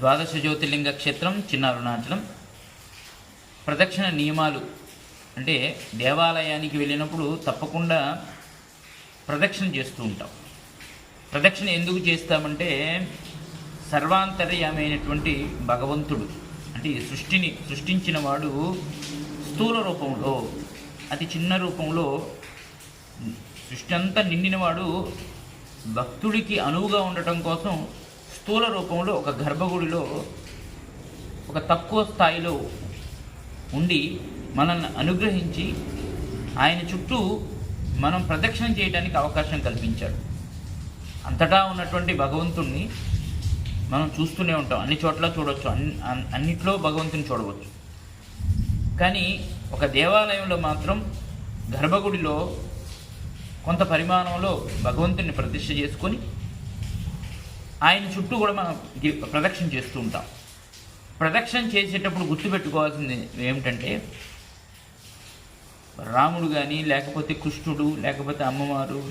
ద్వాదశ జ్యోతిర్లింగ క్షేత్రం చిన్న అరుణాచలం. ప్రదక్షిణ నియమాలు అంటే దేవాలయానికి వెళ్ళినప్పుడు తప్పకుండా ప్రదక్షిణ చేస్తూ ఉంటాం. ప్రదక్షిణ ఎందుకు చేస్తామంటే సర్వాంతర్యమైనటువంటి భగవంతుడు అంటే సృష్టిని సృష్టించిన వాడు స్థూల రూపంలో అతి చిన్న రూపంలో సృష్టి అంతా నిండినవాడు భక్తుడికి అనువుగా ఉండటం కోసం స్థూల రూపంలో ఒక గర్భగుడిలో ఒక తక్కువ స్థాయిలో ఉండి మనల్ని అనుగ్రహించి ఆయన చుట్టూ మనం ప్రదక్షిణం చేయడానికి అవకాశం కల్పించాడు. అంతటా ఉన్నటువంటి భగవంతుణ్ణి మనం చూస్తూనే ఉంటాం. అన్ని చోట్ల చూడవచ్చు అన్ని అన్- అన్నిట్లో భగవంతుని చూడవచ్చు. కానీ ఒక దేవాలయంలో మాత్రం గర్భగుడిలో కొంత పరిమాణంలో భగవంతుని ప్రతిష్ఠ చేసుకొని ఆయన చుట్టూ కూడా మనం ప్రదక్షిణ చేస్తూ ఉంటాం. ప్రదక్షిణ చేసేటప్పుడు గుర్తుపెట్టుకోవాల్సింది ఏమిటంటే రాముడు కానీ లేకపోతే కృష్ణుడు లేకపోతే అమ్మవారు